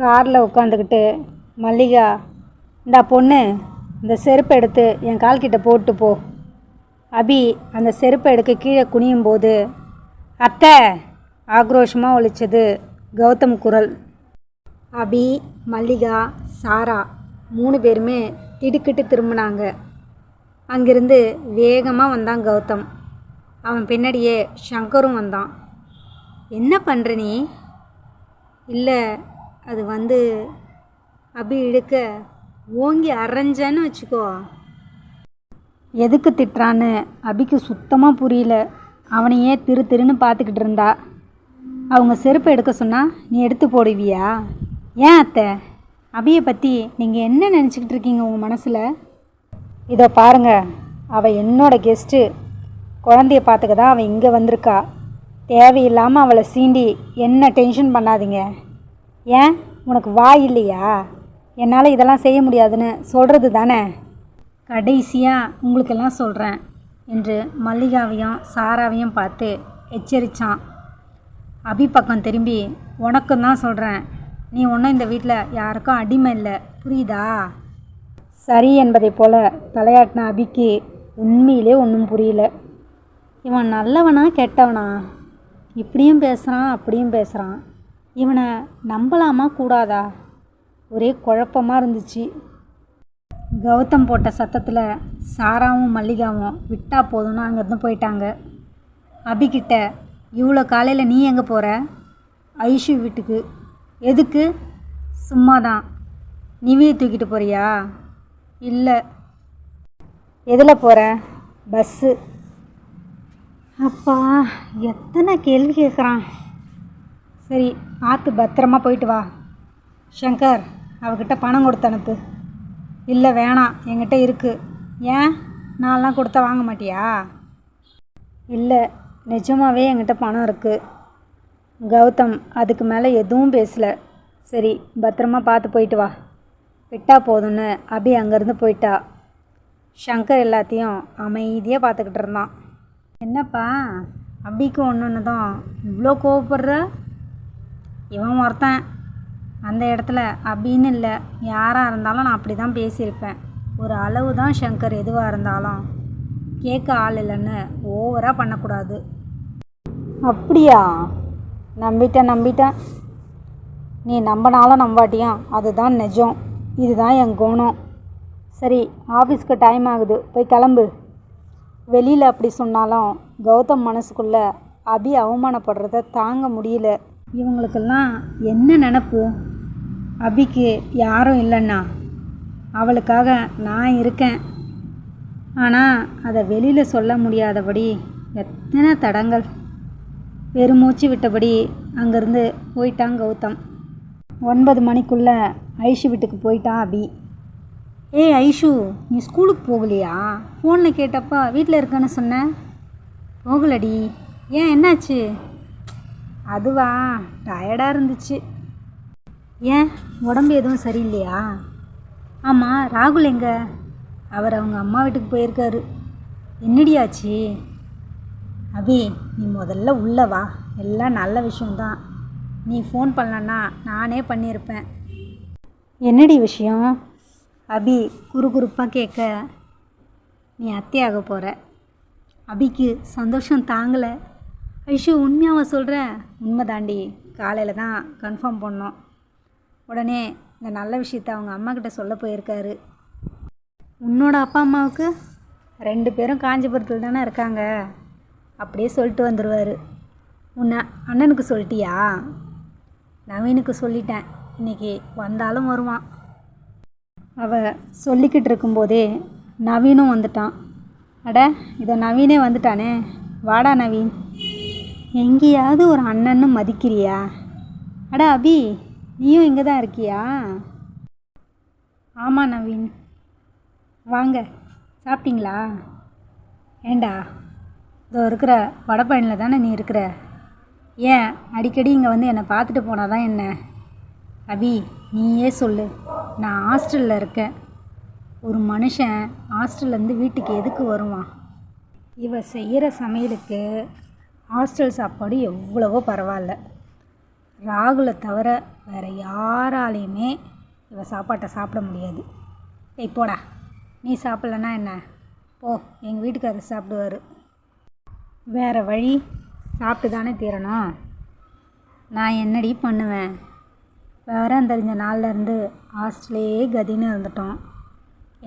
காரில் உட்காந்துக்கிட்டு மல்லிகா இந்தா பொண்ணு இந்த செருப்பை எடுத்து என் கால்கிட்ட போட்டு போ. அபி அந்த செருப்பை எடுக்க கீழே குனியும் போது அத்தை! ஆக்ரோஷமாக ஒழிச்சது கௌதம் குரல். அபி மல்லிகா சாரா மூணு பேருமே திடுக்கிட்டு திரும்பினாங்க. அங்கிருந்து வேகமாக வந்தான் கௌதம். அவன் பின்னாடியே சங்கரும் வந்தான். என்ன பண்ணுற நீ? இல்லை அது வந்து அபி இழுக்க ஓங்கி அரைஞ்சேன்னு வச்சுக்கோ. எதுக்கு திட்டுறான்னு அபிக்கு சுத்தமாக புரியல. அவனையே திரு திருன்னு பார்த்துக்கிட்டு இருந்தா. அவங்க செருப்பு எடுக்க சொன்னால் நீ எடுத்து போடுவியா? ஏன் அத்தை? அபியை பற்றி நீங்கள் என்ன நினச்சிக்கிட்டு இருக்கீங்க உங்கள் மனசில்? இதோ பாருங்க. அவள் என்னோட கெஸ்ட்டு குழந்தைய பார்த்துக்க தான் அவள் இங்கே வந்திருக்கா. தேவையில்லாமல் அவளை சீண்டி என்ன டென்ஷன் பண்ணாதீங்க. ஏன்? உனக்கு வாய் இல்லையா? என்னால் இதெல்லாம் செய்ய முடியாதுன்னு சொல்கிறது தானே? கடைசியாக உங்களுக்கெல்லாம் சொல்கிறேன் என்று மல்லிகாவையும் சாராவையும் பார்த்து எச்சரித்தான் அபி பக்கம் திரும்பி உனக்கும் தான் சொல்கிறேன் நீ ஒன்றும் இந்த வீட்டில் யாருக்கும் அடிமை இல்லை. புரியுதா? சரி என்பதை போல தலையாட்டின அபிக்கு உண்மையிலே ஒன்றும் புரியல. இவன் நல்லவனா கெட்டவனா? இப்படியும் பேசுகிறான் அப்படியும் பேசுகிறான் இவனை நம்பலாமா கூடாதா? ஒரே குழப்பமாக இருந்துச்சு. கௌதம் போட்ட சத்தத்தில் சாராவும் மல்லிகாவும் விட்டா போதும்னு அங்கேருந்து போயிட்டாங்க. அபிக்கிட்ட இவ்வளோ காலையில் நீ எங்கே போகிற ஐஷு வீட்டுக்கு எதுக்கு? சும்மா தான் நிவியை தூக்கிட்டு போறியா? இல்லை. எதில் போகிற பஸ்ஸு. அப்பா எத்தனை கேள்வி கேட்குறான் சரி பார்த்து பத்திரமா போயிட்டு வா. சங்கர் அவகிட்ட பணம் கொடுத்து அனுப்பு. இல்லை வேணாம். என்கிட்ட இருக்குது ஏன்? நான்லாம் கொடுத்தா வாங்க மாட்டியா? இல்லை நிஜமாகவே என்கிட்ட பணம் இருக்குது கௌதம் அதுக்கு மேலே எதுவும் பேசல. சரி பத்திரமா பார்த்து போயிட்டு வா. விட்டா போதும்னு அபி அங்கேருந்து போயிட்டா. ஷங்கர் எல்லாத்தையும் அமைதியாக பார்த்துக்கிட்டு இருந்தான். என்னப்பா? அபிக்கு ஒன்று தான் இவ்வளோ கோவப்படுற? இவன் ஒருத்தன். அந்த இடத்துல அப்படின்னு இல்லை. யாராக இருந்தாலும் நான் அப்படி தான் பேசியிருப்பேன். ஒரு அளவு தான் ஷங்கர் எதுவாக இருந்தாலும். கேட்க ஆள் இல்லைன்னு ஓவராக பண்ணக்கூடாது. அப்படியா? நம்பிட்டேன் நம்பிட்டேன். நீ நம்பினாலும் நம்பாட்டியும் அதுதான் நிஜம். இதுதான் என் குணம். சரி ஆஃபீஸ்க்கு டைம் ஆகுது. போய் கிளம்பு. வெளியில் அப்படி சொன்னாலும் கௌதம் மனசுக்குள்ளே அபி அவமானப்படுறத தாங்க முடியல. இவங்களுக்கெல்லாம் என்ன நினப்பு? அபிக்கு யாரும் இல்லைண்ணா. அவளுக்காக நான் இருக்கேன். ஆனால் அதை வெளியில் சொல்ல முடியாதபடி எத்தனை தடங்கள். பெருமூச்சு விட்டபடி அங்கேருந்து போயிட்டான் கௌதம். ஒன்பது மணிக்குள்ளே ஐஷு வீட்டுக்கு போயிட்டான் அபி. ஏய் ஐஷு நீ ஸ்கூலுக்கு போகலையா? ஃபோனில் கேட்டப்பா வீட்டில் இருக்கேன்னு சொன்ன? போகலடி. ஏன் என்னாச்சு? அதுவா டயர்டாக இருந்துச்சு. ஏன்? உடம்பு எதுவும் சரியில்லையா? ஆமாம் ராகுல் எங்க? அவர் அவங்க அம்மா வீட்டுக்கு போயிருக்காரு. என்னடியாச்சு அபி நீ முதல்ல உள்ள வா. எல்லாம் நல்ல விஷயம்தான். நீ ஃபோன் பண்ணலன்னா நானே பண்ணியிருப்பேன். என்னடி விஷயம்? அபி குறுகுறுப்பாக கேட்க. நீ அத்தையாக போகிற அபிக்கு சந்தோஷம் தாங்கலை. ஐஷு உண்மையாவா சொல்கிற உண்மை தாண்டி காலையில் தான் கன்ஃபார்ம் பண்ணோம். உடனே இந்த நல்ல விஷயத்த அவங்க அம்மாக்கிட்ட சொல்ல போயிருக்காரு. உன்னோட அப்பா அம்மாவுக்கு ரெண்டு பேரும் காஞ்சிபுரத்தில் தானே இருக்காங்க. அப்படியே சொல்லிட்டு வந்துடுவார் உன்னை அண்ணனுக்கு சொல்லிட்டியா? நவீனுக்கு சொல்லிட்டேன். இன்னைக்கு வந்தாலும் வருவான். அவ சொல்லிக்கிட்டு இருக்கும்போதே நவீனும் வந்துட்டான். அட இதோ நவீனே வந்துட்டானே. வாடா நவீன். எங்கேயாவது ஒரு அண்ணன்னு மதிக்கிறியா? அட அபி நீயும் இங்கே தான் இருக்கியா? ஆமாம் நவீன். வாங்க சாப்பிட்டீங்களா? ஏண்டா இதோ இருக்கிற வடப்பழனியில் தானே நீ இருக்கிற? ஏன் அடிக்கடி இங்கே வந்து என்னை பார்த்துட்டு போனால் தான் என்ன? அபி நீயே சொல்லு. நான் ஹாஸ்டலில் இருக்கேன். ஒரு மனுஷன் ஹாஸ்டல்லேருந்து வீட்டுக்கு எதுக்கு வருவான்? இவ செய்கிற சமையலுக்கு ஹாஸ்டல் சாப்பாடு எவ்வளவோ பரவாயில்ல. ராகுலை தவிர வேறு யாராலையுமே இவள் சாப்பாட்டை சாப்பிட முடியாது. ஏய் போடா. நீ சாப்பிட்லன்னா என்ன? போ எங்கள் வீட்டுக்காரர் சாப்பிடுவார். வேறு வழி சாப்பிட்டு தானே தீரணும். நான் என்னடி பண்ணுவேன்? விவரம் தெரிஞ்ச நாள்லேருந்து ஹாஸ்டலே கதின்னு இருந்துட்டோம்.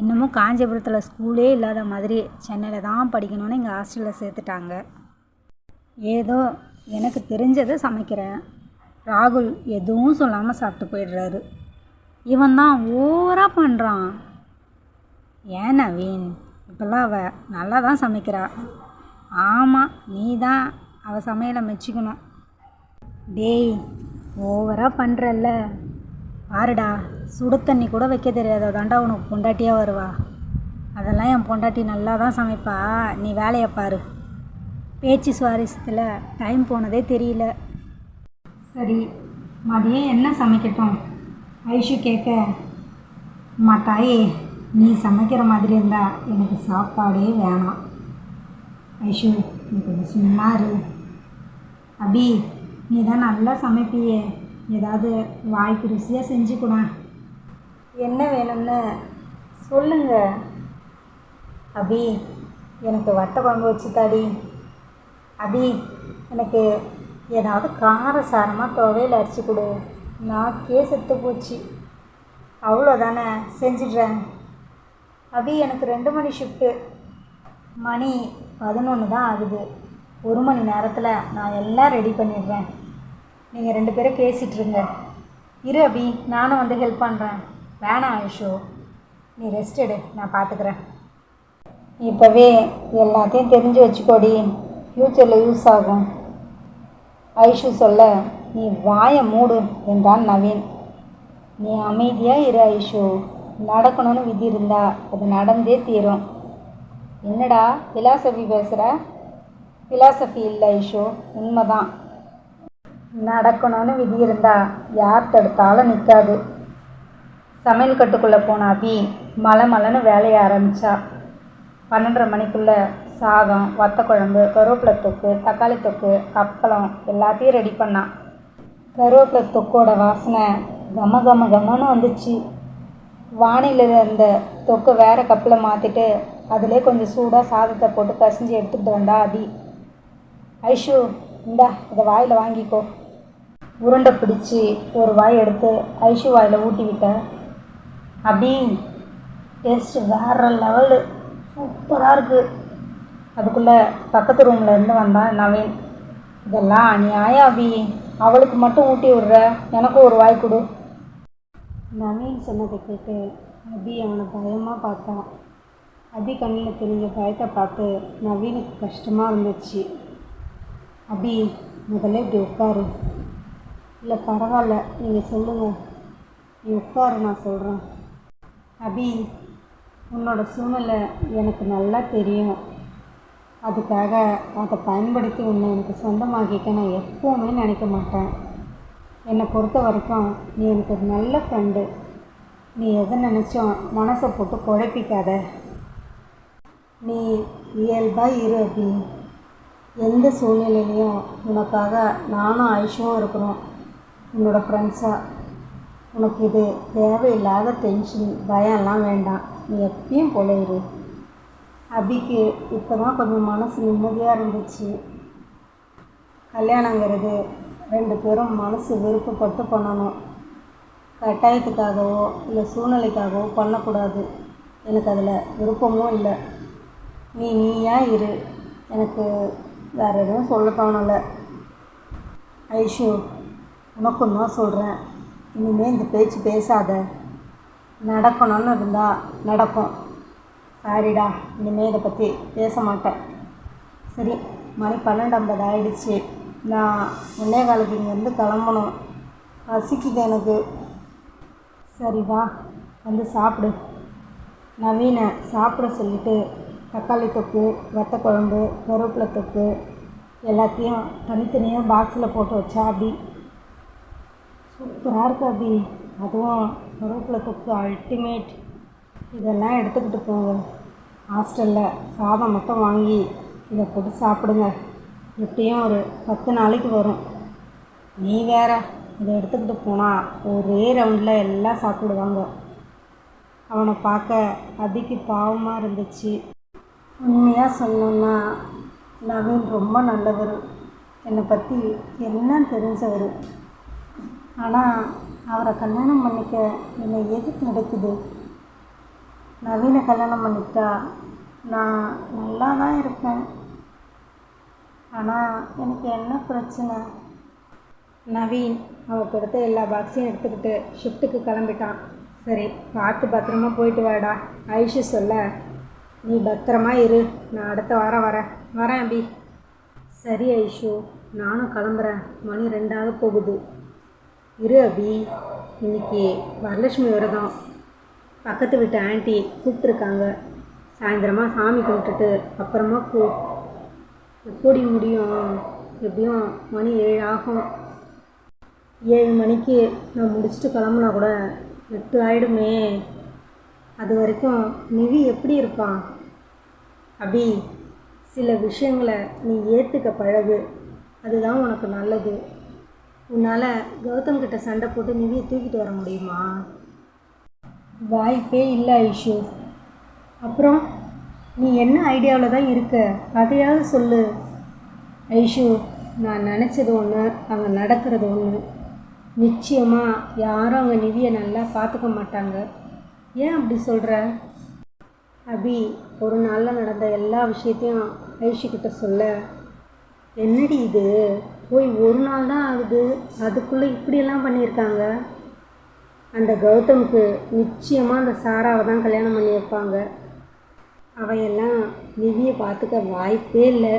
இன்னமும் காஞ்சிபுரத்தில் ஸ்கூலே இல்லாத மாதிரி சென்னையில் தான் படிக்கணும்னு இங்கே ஹாஸ்டலில் சேர்த்துட்டாங்க. ஏதோ எனக்கு தெரிஞ்சதை சமைக்கிறேன். ராகுல் எதுவும் சொல்லாமல் சாப்பிட்டு போயிடுறாரு. இவன் தான் ஓவராக பண்ணுறான் ஏன் நவீன்? இப்போல்லாம் அவள் நல்லா தான் சமைக்கிறா. ஆமாம் நீ தான் அவள் சமையலை மெச்சிக்கணும். டேய் ஓவராக பண்ணுறல்ல பாருடா சுடு தண்ணி கூட வைக்க தெரியாத? தாண்டா உனக்கு பொண்டாட்டியாக வருவா. அதெல்லாம் என் பொண்டாட்டி நல்லா தான் சமைப்பா. நீ வேலையை பாரு. பேச்சு சுவாரஸ்யத்தில் டைம் போனதே தெரியல. சரி மதியம் என்ன சமைக்கட்டும்? ஐஷு கேட்க அம்மா தாயே நீ சமைக்கிற மாதிரி இருந்தால் எனக்கு சாப்பாடே வேணாம். ஐஷு நீ கொஞ்சம் சும்மா இரு. அபி நீ தான் நல்லா சமைப்பியே. ஏதாவது வாய்க்கு ருசியாக செஞ்சு கூட. என்ன வேணும்னு சொல்லுங்க. அபி எனக்கு வட்டை குழம்பு வச்சு தாடி அபி எனக்கு ஏதாவது காரசாரமாக துவையில் அரிச்சு கொடு. நாக்கே செத்து போச்சு. அவ்வளோதானே செஞ்சிடுறேன். அபி எனக்கு ரெண்டு மணி ஷிஃப்ட்டு மணி பதினொன்று தான் ஆகுது. ஒரு மணி நேரத்தில் நான் எல்லாம் ரெடி பண்ணிடுறேன். நீங்கள் ரெண்டு பேரும் பேசிகிட்ருங்க இரு அபி நானும் வந்து ஹெல்ப் பண்ணுறேன் வேணாம் ஐஷோ நீ ரெஸ்ட் எடு நான் பார்த்துக்கிறேன் இப்போவே எல்லாத்தையும் தெரிஞ்சு வச்சுக்கோடி. ஃப்யூச்சரில் யூஸ் ஆகும். ஐஷு சொல்ல நீ வாயை மூடு என்றான் நவீன். நீ அமைதியாக இரு ஐஷு. நடக்கணும்னு விதி இருந்தா அது நடந்தே தீரும். என்னடா ஃபிலாசபி பேசுகிற ஃபிலாசபி இல்லை ஐஷு. உண்மைதான். நடக்கணும்னு விதி இருந்தா யார் தடுத்தாலும் நிற்காது சமையல் கட்டுக்குள்ளே போன அபி மலை மலைன்னு வேலையை ஆரம்பித்தா பன்னெண்டரை மணிக்குள்ளே சாதம் வத்த குழம்பு கருவேப்பிலை தொக்கு தக்காளி தொக்கு அப்பளம் எல்லாத்தையும் ரெடி பண்ணான். கருவேப்பிலை தொக்கோட வாசனை கம கம கமன்னு வந்துச்சு. வானிலையில் இருந்த தொக்கை வேறு கப்பில் மாற்றிட்டு அதிலே கொஞ்சம் சூடாக சாதத்தை போட்டு பசஞ்சு எடுத்துக்கிட்டு வந்தா அபி ஐஷு இந்தா இதை வாயில் வாங்கிக்கோ. உருண்டை பிடிச்சி ஒரு வாய் எடுத்து ஐஷு வாயில் ஊட்டி விட்டேன் அபி டேஸ்ட்டு வேறு லெவலு சூப்பராக இருக்குது அதுக்குள்ளே பக்கத்து ரூமில் இருந்து வந்தான் நவீன் இதெல்லாம் அநியாயம் அபி. அவளுக்கு மட்டும் ஊட்டி விடுற. எனக்கும் ஒரு வாய் கொடு. நவீன் சொன்னதை கேட்டு அபி அவனை பயமாக பார்த்தான் அபி கண்ணில் தெரிஞ்ச பயத்தை பார்த்து நவீனுக்கு கஷ்டமாக இருந்துச்சு. அபி முதல்ல இப்படி உட்காரு. இல்லை பரவாயில்ல. நீங்கள் சொல்லுங்கள் நீ உட்காரு நான் சொல்கிறேன் அபி உன்னோட சூழ்நிலை எனக்கு நல்லா தெரியும். அதுக்காக அதை பயன்படுத்தி உன்னை எனக்கு சொந்தமாகிக்க நான் எப்போவுமே நினைக்க மாட்டேன். என்னை பொறுத்த வரைக்கும் நீ எனக்கு ஒரு நல்ல ஃப்ரெண்டு நீ எதை நினச்சோம் மனசை போட்டு குழப்பிக்காத. நீ இயல்பாக இரு அப்படி எந்த சூழ்நிலையிலையும் உனக்காக நானும் ஐஷுவும் இருக்கிறோம். உன்னோட ஃப்ரெண்ட்ஸாக உனக்கு இது தேவையில்லாத டென்ஷன் பயம்லாம் வேண்டாம். நீ எப்பயும் போல இரு. அபிக்கு இப்போ தான் கொஞ்சம் மனசு நிம்மதியாக இருந்துச்சு. கல்யாணங்கிறது ரெண்டு பேரும் மனசு விருப்பப்பட்டு பண்ணணும். கட்டாயத்துக்காகவோ இல்லை சூழ்நிலைக்காகவோ பண்ணக்கூடாது. எனக்கு அதில் விருப்பமும் இல்லை. நீ நீயா இரு. எனக்கு வேறு எதுவும் சொல்ல தோணலை. ஐஷு உனக்கும் தான் சொல்கிறேன் இனிமேல் இந்த பேச்சு பேசாத. நடக்கணும்னு இருந்தால் நடக்கும். சாரிடா இனிமேல் இதை பற்றி பேச மாட்டேன். சரி மணி பன்னெண்டு ஐம்பது ஆயிடுச்சு. நான் ஒன்னே காலுக்கு இங்கேருந்து கிளம்பணும். பசிக்குது எனக்கு. சரி வா வந்து சாப்பிடு. நவீனை சாப்பிட சொல்லிவிட்டு தக்காளி தொக்கு வத்த குழம்பு கருவேப்பிலை தொக்கு எல்லாத்தையும் தனித்தனியாக பாக்ஸில் போட்டு வச்சா அப்படி சூப்பராக இருக்கு அப்படி அதுவும் கருவேப்பிலை தொக்கு அல்டிமேட் இதெல்லாம் எடுத்துக்கிட்டு போங்க. ஹாஸ்டலில் சாதம் மட்டும் வாங்கி இதை போட்டு சாப்பிடுங்க. எப்படியும் ஒரு பத்து நாளைக்கு வரும். நீ வேற இதை எடுத்துக்கிட்டு போனால் ஒரே ரவுண்டில் எல்லாம் சாப்பிடுவாங்க. அவனை பார்க்க அதிக்கு பாவமாக இருந்துச்சு. உண்மையாக சொல்லணும்னா நவீன் ரொம்ப நல்லவர். என்னை பற்றி எல்லாம் தெரிஞ்சவர். ஆனால் அவரை கல்யாணம் பண்ணிக்க என்னை எதுக்கு நடக்குது நவீனை கல்யாணம் பண்ணிக்கிட்டா நான் நல்லா தான் இருப்பேன் ஆனால் எனக்கு என்ன பிரச்சனை? நவீன் அவன் கொடுத்த எல்லா பாக்ஸையும் எடுத்துக்கிட்டு ஷிஃப்ட்டுக்கு கிளம்பிட்டான். சரி பார்த்து பத்திரமா போயிட்டு வாடா. ஐஷு சொல்ல நீ பத்திரமா இரு. நான் அடுத்த வாரம் வரேன். வரேன் அபி. சரி ஐஷு நானும் கிளம்புறேன். மணி ரெண்டாக போகுது. இரு அபி. இன்னைக்கு வரலட்சுமி விரதம். பக்கத்து வீட்டு ஆண்டி கூப்பிட்ருக்காங்க சாயந்தரமாக சாமி கும்பிட்டுட்டு அப்புறமா கூ எப்படி முடியும். எப்படியும் மணி ஏழு ஆகும். ஏழு மணிக்கு நான் முடிச்சுட்டு கிளம்புனா கூட எட்டு ஆகிடுமே அது வரைக்கும் நிவி எப்படி இருப்பான் அபி சில விஷயங்களை நீ ஏற்றுக்க பழகு. அதுதான் உனக்கு நல்லது. உன்னால் கௌதம் கிட்ட சண்டை போட்டு நிவியை தூக்கிட்டு வர முடியுமா? வாய்ப்பே இல்லை ஐஷு. அப்புறம் நீ என்ன ஐடியாவில் தான் இருக்க? அதையாவது சொல்லு. ஐஷு நான் நினச்சது ஒன்று அங்கே நடக்கிறது ஒன்று நிச்சயமாக யாரும் அங்கே நிவியை நல்லா பார்த்துக்க மாட்டாங்க. ஏன் அப்படி சொல்கிற அபி ஒரு நாளில் நடந்த எல்லா விஷயத்தையும் ஐஷு கிட்ட சொல்ல. என்னடி இது? போய் ஒரு நாள் தான் ஆகுது. அதுக்குள்ளே இப்படியெல்லாம் பண்ணியிருக்காங்க. அந்த கௌதமுக்கு நிச்சயமாக அந்த சாராவை தான் கல்யாணம் பண்ணி வைப்பாங்க அவையெல்லாம் நிவியை பார்த்துக்க வாய்ப்பே இல்லை.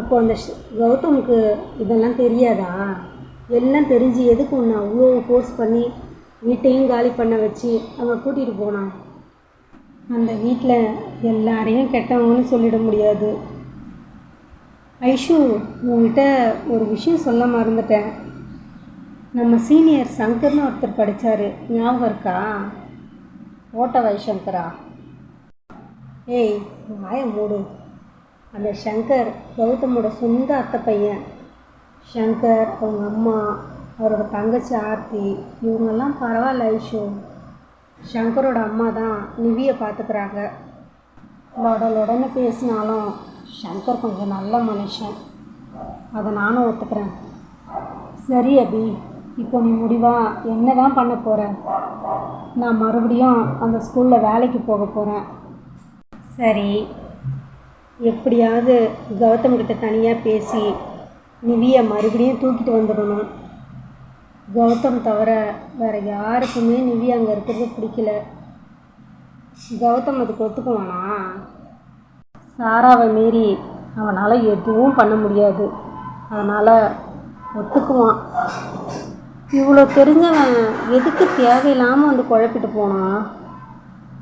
அப்போ அந்த கௌதமுக்கு இதெல்லாம் தெரியாதா? எல்லாம் தெரிஞ்சு எதுக்கு ஒன்று அவ்வளோ ஃபோர்ஸ் பண்ணி வீட்டையும் காலி பண்ண வச்சு அவன் கூட்டிகிட்டு போனான் அந்த வீட்டில் எல்லாரையும் கெட்டவங்கன்னு சொல்லிட முடியாது. ஐஷு உங்கள்கிட்ட ஒரு விஷயம் சொல்ல மறந்துட்டேன். நம்ம சீனியர் சங்கர்னு ஒருத்தர் படித்தார் ஞாபகம் இருக்கா? ஓட்டவாய் சங்கரா ஏய் வாய மூடு. அந்த சங்கர் கௌதமோட சொந்த அத்தை பையன். சங்கர் அவங்க அம்மா அவரோட தங்கச்சி ஆர்த்தி இவங்கெல்லாம் பரவாயில்ல ஐஷு. சங்கரோட அம்மா தான் நிவியை பார்த்துக்கிறாங்க. உடனே பேசினாலும் சங்கர் கொஞ்சம் நல்ல மனுஷன். அதை நானும் ஒத்துக்கிறேன். சரி அபி. இப்போ நீ முடிவா? என்ன தான் பண்ண போகிற நான் மறுபடியும் அந்த ஸ்கூலில் வேலைக்கு போக போகிறேன் சரி. எப்படியாவது கௌதம் கிட்ட தனியாக பேசி நிவியை மறுபடியும் தூக்கிட்டு வந்துடணும். கௌதம் தவிர வேறு யாருக்குமே நிவி அங்கே இருக்கிறது பிடிக்கல. கௌதம் அதுக்கு ஒத்துக்குவானா? சாராவை மீறி அவனால் எதுவும் பண்ண முடியாது. அதனால் ஒத்துக்குவான். இவ்வளோ தெரிஞ்சவன் எதுக்கு தேவையில்லாமல் வந்து குழப்பிட்டு போனான்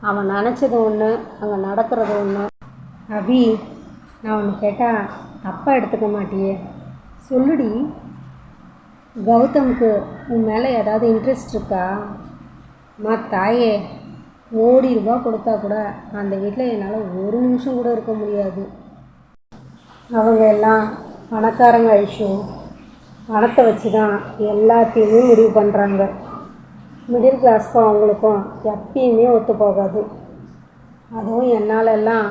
அவன் நினச்சது ஒன்று அங்கே நடக்கிறது ஒன்று அபி நான் ஒன்று கேட்டால் தப்பாக எடுத்துக்க மாட்டியே. சொல்லுடி. கௌதமுக்கு உன் மேலே ஏதாவது இன்ட்ரெஸ்ட் இருக்கா? அம்மா தாயே கோடி ரூபா கொடுத்தா கூட அந்த வீட்டில் என்னால் ஒரு நிமிஷம் கூட இருக்க முடியாது. அவங்க எல்லாம் பணக்காரங்க ஐஷோ. பணத்தை வச்சு தான் எல்லாத்தையுமே முடிவு பண்ணுறாங்க மிடில் கிளாஸ்க்கும் அவங்களுக்கும் எப்பயுமே ஒத்து போகாது. அதுவும் என்னால் எல்லாம்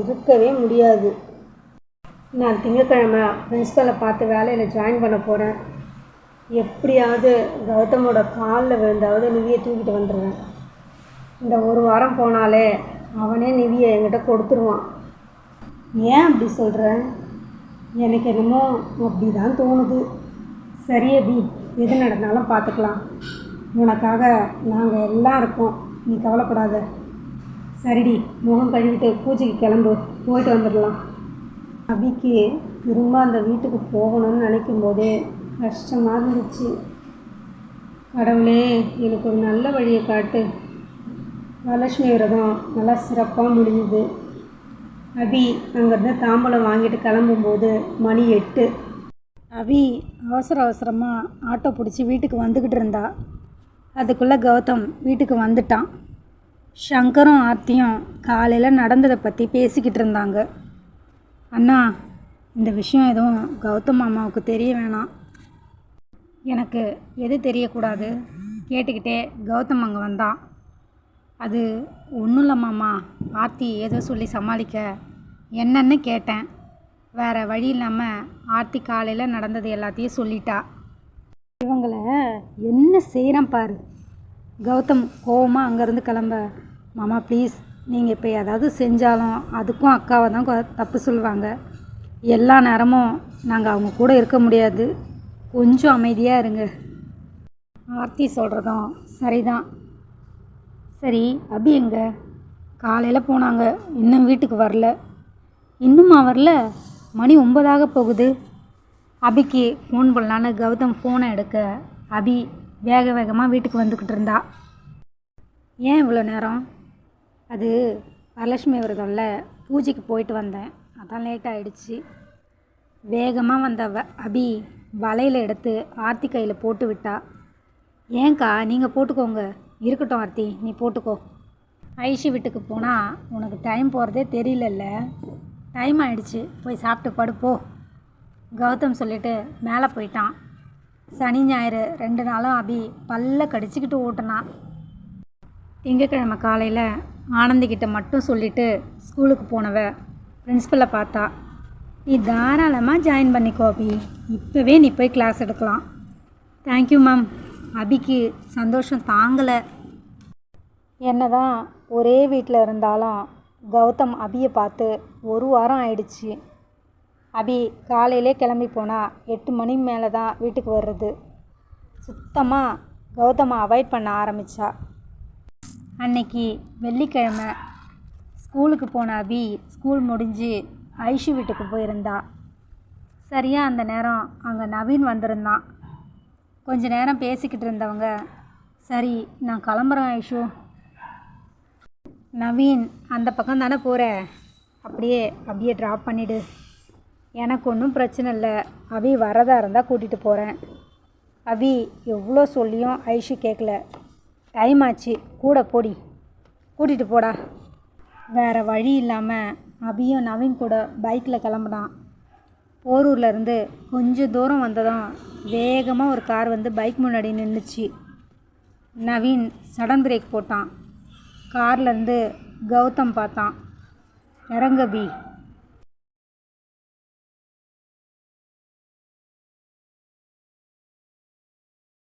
இருக்கவே முடியாது. நான் திங்கக்கிழமை பிரின்ஸ்பலை பார்த்து வேலையில் ஜாயின் பண்ண போகிறேன் எப்படியாவது கௌதமோட காலில் விழுந்தாவது நிவியை தூக்கிட்டு வந்துடுவேன் இந்த ஒரு வாரம் போனாலே அவனே நிவியை என்கிட்ட கொடுத்துருவான். ஏன் அப்படி சொல்கிறேன் எனக்கு என்னமோ அப்படி தான் தோணுது. சரி அபி எது நடந்தாலும் பார்த்துக்கலாம். உனக்காக நாங்கள் எல்லாம் இருக்கோம். நீ கவலைப்படாத. சரிடி முகம் கழுவிட்டு பூஜைக்கு கிளம்பு. போயிட்டு வந்துடலாம். அபிக்கு திரும்ப அந்த வீட்டுக்கு போகணும்னு நினைக்கும் போதே கஷ்டமாக இருந்துச்சு கடவுளே எனக்கு ஒரு நல்ல வழியை காட்டு. வரலட்சுமி விரதம் நல்லா சிறப்பாக முடிஞ்சுது. அபி அங்கேருந்து தாம்பூலம் வாங்கிட்டு கிளம்பும்போது மணி எட்டு. அபி அவசர அவசரமாக ஆட்டோ பிடிச்சி வீட்டுக்கு வந்துக்கிட்டு இருந்தா. அதுக்குள்ளே கௌதம் வீட்டுக்கு வந்துட்டான். ஷங்கரும் ஆர்த்தியும் காலையில் நடந்ததை பற்றி பேசிக்கிட்டு இருந்தாங்க. அண்ணா இந்த விஷயம் எதுவும் கௌதம் மாமாவுக்கு தெரிய வேணாம். எனக்கு எது தெரியக்கூடாது? கேட்டுக்கிட்டே கௌதம் அங்கே வந்தான் அது ஒன்றும் இல்லை மாமா. ஆர்த்தி ஏதோ சொல்லி சமாளிக்க. என்னன்னு கேட்டேன். வேறு வழி இல்லாமல் ஆர்த்தி காலையில் நடந்தது எல்லாத்தையும் சொல்லிட்டா. இவங்கள என்ன செய்கிறான் பாரு. கௌதம் கோவமாக அங்கேருந்து கிளம்ப. மாமா ப்ளீஸ் நீங்கள் இப்போ ஏதாவது செஞ்சாலும் அதுக்கும் அக்காவை தான் தப்பு சொல்லுவாங்க எல்லா நேரமும் நாங்கள் அவங்க கூட இருக்க முடியாது. கொஞ்சம் அமைதியாக இருங்க. ஆர்த்தி சொல்கிறதும் சரிதான். சரி அபி எங்க? காலையில் போனாங்க. இன்னும் வீட்டுக்கு வரல. இன்னுமா வரல? மணி ஒன்பதாக போகுது. அபிக்கு ஃபோன் பண்ணலான்னு கௌதம் ஃபோனை எடுக்க. அபி வேக வேகமாக வீட்டுக்கு வந்துக்கிட்டு இருந்தா. ஏன் இவ்வளோ நேரம்? அது வரலட்சுமி விரதம்ல பூஜைக்கு போயிட்டு வந்தேன். அதான் லேட் ஆகிடுச்சு வேகமாக வந்த வ அபி வலையில் எடுத்து ஆர்த்தி கையில் போட்டு விட்டா. ஏன்க்கா நீங்கள் போட்டுக்கோங்க. இருக்கட்டும் ஆர்த்தி நீ போட்டுக்கோ. ஐஷி வீட்டுக்கு போனால் உனக்கு டைம் போகிறதே தெரியலல்ல. டைம் ஆயிடுச்சு போய் சாப்பிட்டு படுப்போ கௌதம் சொல்லிட்டு மேலே போயிட்டான். சனி ஞாயிறு ரெண்டு நாளும் அபி பல்ல கடிச்சிக்கிட்டு ஓட்டினான். திங்கக்கிழமை காலையில் ஆனந்திக்கிட்ட மட்டும் சொல்லிட்டு ஸ்கூலுக்கு போனவ பிரின்ஸ்பலை பார்த்தா நீ தாராளமாக ஜாயின் பண்ணிக்கோ அபி. இப்போவே நீ போய் கிளாஸ் எடுக்கலாம். தேங்க்யூ மேம் அபிக்கு சந்தோஷம் தாங்கலை. என்னதான் ஒரே வீட்டில் இருந்தாலும் கௌதம் அபியை பார்த்து ஒரு வாரம் ஆயிடுச்சு. அபி காலையிலே கிளம்பி போனால் எட்டு மணி மேலே தான் வீட்டுக்கு வர்றது. சுத்தமாக கௌதமா அவாய்ட் பண்ண ஆரம்பித்தா அன்னைக்கு வெள்ளிக்கிழமை ஸ்கூலுக்கு போன அபி ஸ்கூல் முடிஞ்சு ஐஷு வீட்டுக்கு போயிருந்தா. சரியாக அந்த நேரம் அங்கே நவீன் வந்திருந்தான். கொஞ்ச நேரம் பேசிக்கிட்டு இருந்தவங்க சரி நான் கிளம்புறேன் ஐஷு. நவீன் அந்த பக்கம் தானே போகிற அப்படியே அப்படியே ட்ராப் பண்ணிவிடு எனக்கு ஒன்றும் பிரச்சனை இல்லை. அபி வரதா இருந்தால் கூட்டிகிட்டு போகிறேன் அபி எவ்வளோ சொல்லியும் ஐஷு கேட்கல டைம் ஆச்சு. கூட போடி. கூட்டிகிட்டு போடா. வேறு வழி இல்லாமல் அபியும் நவீன் கூட பைக்கில் கிளம்புனான். போரூர்லேருந்து கொஞ்சம் தூரம் வந்ததும் வேகமாக ஒரு கார் வந்து பைக் முன்னாடி நின்றுச்சு நவீன் சடன் பிரேக் போட்டான். கார்லேருந்து கௌதம் பார்த்தான். இறங்க வி.